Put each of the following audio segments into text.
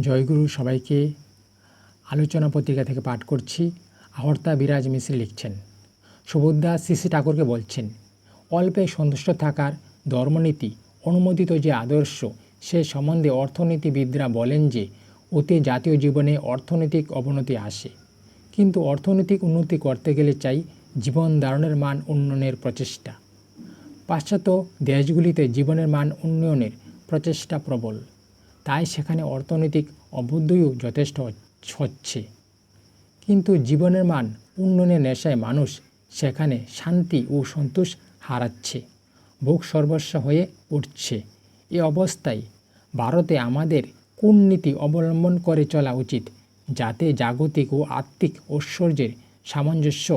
জয়গুরু সবাইকে আলোচনা পত্রিকা থেকে পাঠ করছি। আহর্তা বিরাজ মিশ্র লিখছেন। সুবোধদা শ্রী ঠাকুরকে বলছেন, অল্পে সন্তুষ্ট থাকার ধর্মনীতি, অনুমোদিত যে আদর্শ, সে সম্বন্ধে অর্থনীতিবিদরা বলেন যে ওতে জাতীয় জীবনে অর্থনৈতিক অবনতি আসে। কিন্তু অর্থনৈতিক উন্নতি করতে গেলে চাই জীবন ধারণের মান উন্নয়নের প্রচেষ্টা। পাশ্চাত্য দেশগুলিতে জীবনের মান উন্নয়নের প্রচেষ্টা প্রবল। তাই সেখানে অর্থনৈতিক অবুদ্ধও যথেষ্ট হচ্ছে। কিন্তু জীবনের মান উন্নয়নের নেশায় মানুষ সেখানে শান্তি ও সন্তোষ হারাচ্ছে, ভোগ সর্বস্ব হয়ে উঠছে। এ অবস্থায় ভারতে আমাদের কোন নীতি অবলম্বন করে চলা উচিত, যাতে জাগতিক ও আত্মিক ঐশ্বর্যের সামঞ্জস্য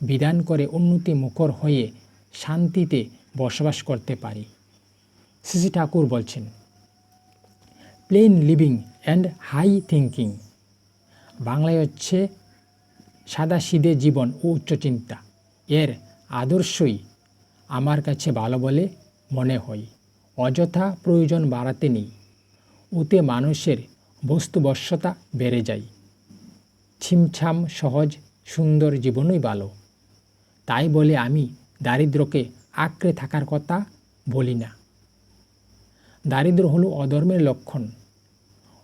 বিধান করে উন্নতি মুখর হয়ে শান্তিতে বসবাস করতে পারি? শ্রী ঠাকুর বলছেন plain living and high thinking বাংলায় হচ্ছে সাদা সিদে জীবন ও উচ্চচিন্তা এর আদর্শই আমার কাছে ভালো বলে মনে হয়। অযথা প্রয়োজন বাড়াতে নেই। ওতে মানুষের বস্তুবশ্যতা বেড়ে যায়। ছিমছাম, সহজ, সুন্দর জীবনই ভালো। তাই বলে আমি দারিদ্রকে আঁকড়ে থাকার কথা বলি না। দারিদ্র হলো অধর্মের লক্ষণ।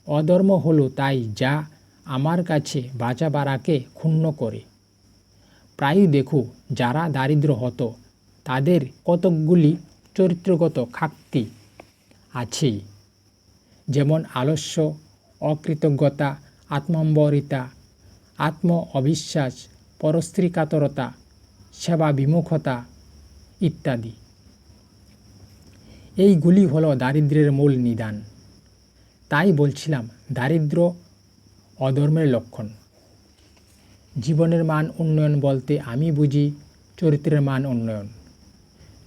অধর্ম হলো তাই যা আমার কাছে বাঁচা বাড়াকে ক্ষুণ্ণ করে। প্রায়ই দেখো, যারা দারিদ্র হতো, তাদের কতকগুলি চরিত্রগত খাক্তি আছেই। যেমন আলস্য, অকৃতজ্ঞতা, আত্মম্বরিতা আত্ম অবিশ্বাস পরস্ত্রীকাতরতা সেবা বিমুখতা ইত্যাদি। এইগুলি হলো দারিদ্রের মূল নিদান। তাই বলছিলাম দারিদ্র অধর্মের লক্ষণ। জীবনের মান উন্নয়ন বলতে আমি বুঝি চরিত্রের মান উন্নয়ন,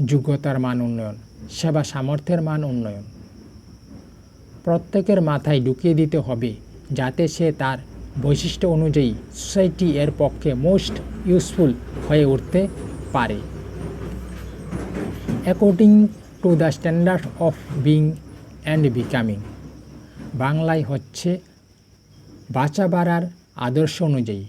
যোগ্যতার মান উন্নয়ন, সেবা সামর্থ্যের মান উন্নয়ন। প্রত্যেকের মাথায় ঢুকিয়ে দিতে হবে যাতে সে তার বৈশিষ্ট্য অনুযায়ী সোসাইটি এর পক্ষে মোস্ট ইউজফুল হয়ে উঠতে পারে। According to the standard of being and becoming বাংলায় হচ্ছে বাঁচা বাড়ার আদর্শ অনুযায়ী।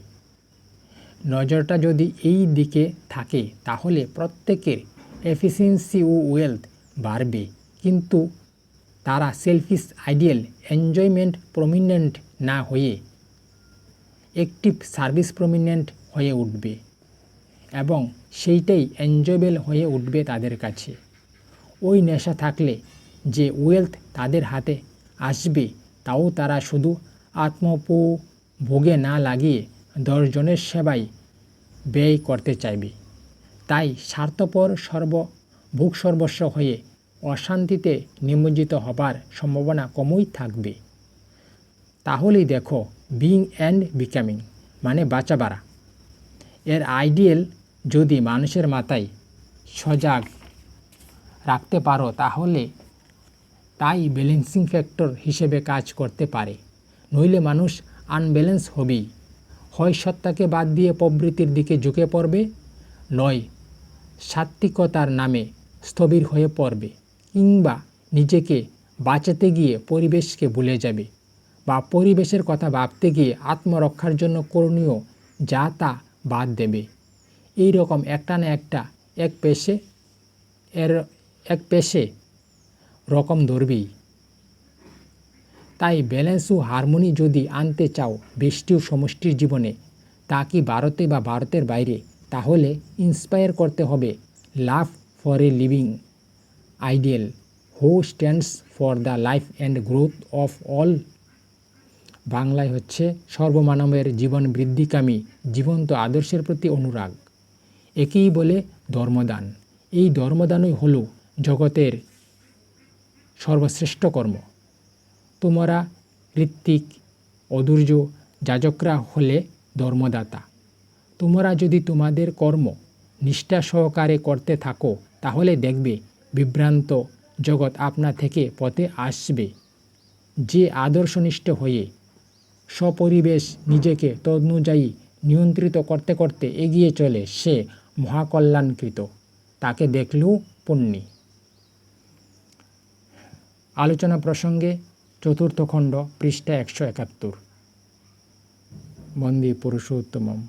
নজরটা যদি এই দিকে থাকে, তাহলে প্রত্যেকের এফিসিয়েন্সি ও ওয়েলথ বাড়বে। কিন্তু তারা সেলফিস আইডিয়াল এনজয়মেন্ট প্রমিনেন্ট না হয়ে অ্যাক্টিভ সার্ভিস প্রমিনেন্ট হয়ে উঠবে এবং সেইটাই এনজয়েবল হয়ে উঠবে তাদের কাছে। ওই নেশা থাকলে যে ওয়েলথ তাদের হাতে আসবে, তাও তারা শুধু আত্মপো ভোগে না লাগিয়ে দশজনের সেবায় ব্যয় করতে চাইবে। তাই স্বার্থপর সর্ব, ভোগ সর্বস্ব হয়ে অশান্তিতে নিমজ্জিত হবার সম্ভাবনা কমই থাকবে। তাহলেই দেখো বিং অ্যান্ড বিকামিং মানে বাঁচা বাড়া। এর আইডিয়াল যদি মানুষের মাথায় সজাগ রাখতে পারো, তাহলে তাই ব্যালেন্সিং ফ্যাক্টর হিসেবে কাজ করতে পারে। নইলে মানুষ আনব্যালেন্স হবেই। হয় সত্তাকে বাদ দিয়ে প্রবৃত্তির দিকে ঝুঁকে পড়বে, নয় সাত্ত্বিকতার নামে স্থবির হয়ে পড়বে, কিংবা নিজেকে বাঁচাতে গিয়ে পরিবেশকে ভুলে যাবে বা পরিবেশের কথা ভাবতে গিয়ে আত্মরক্ষার জন্য করণীয় যা তা বাদ দেবে। এই রকম একটা না একটা এক পেশে, এর এক পেশে রকম ধরবেই তাই ব্যালেন্স ও হারমোনি যদি আনতে চাও বেষ্টি ও সমষ্টির জীবনে, তা কি ভারতে বা ভারতের বাইরে? তাহলে ইন্সপায়ার করতে হবে love for a living ideal who stands for the life and growth of all বাংলায় হচ্ছে সর্বমানবের জীবন বৃদ্ধিকামী, জীবন্ত আদর্শের প্রতি অনুরাগ। একেই বলে ধর্মদান। এই ধর্মদানই হল জগতের সর্বশ্রেষ্ঠ কর্ম। তোমরা ঋত্বিক অদূর্য যাজকরা হলে ধর্মদাতা। তোমরা যদি তোমাদের কর্ম নিষ্ঠা সহকারে করতে থাকো, তাহলে দেখবে বিভ্রান্ত জগৎ আপনা থেকে পথে আসবে। যে আদর্শনিষ্ঠ হয়ে স্বপরিবেশ নিজেকে তদনুযায়ী নিয়ন্ত্রিত করতে করতে এগিয়ে চলে, সে মহাকল্যাণকৃত। তাকে দেখলেও পুণ্যি। আলোচনা প্রসঙ্গে চতুর্থ খণ্ড পৃষ্ঠা একশো একাত্তর। বন্দে পুরুষোত্তমম।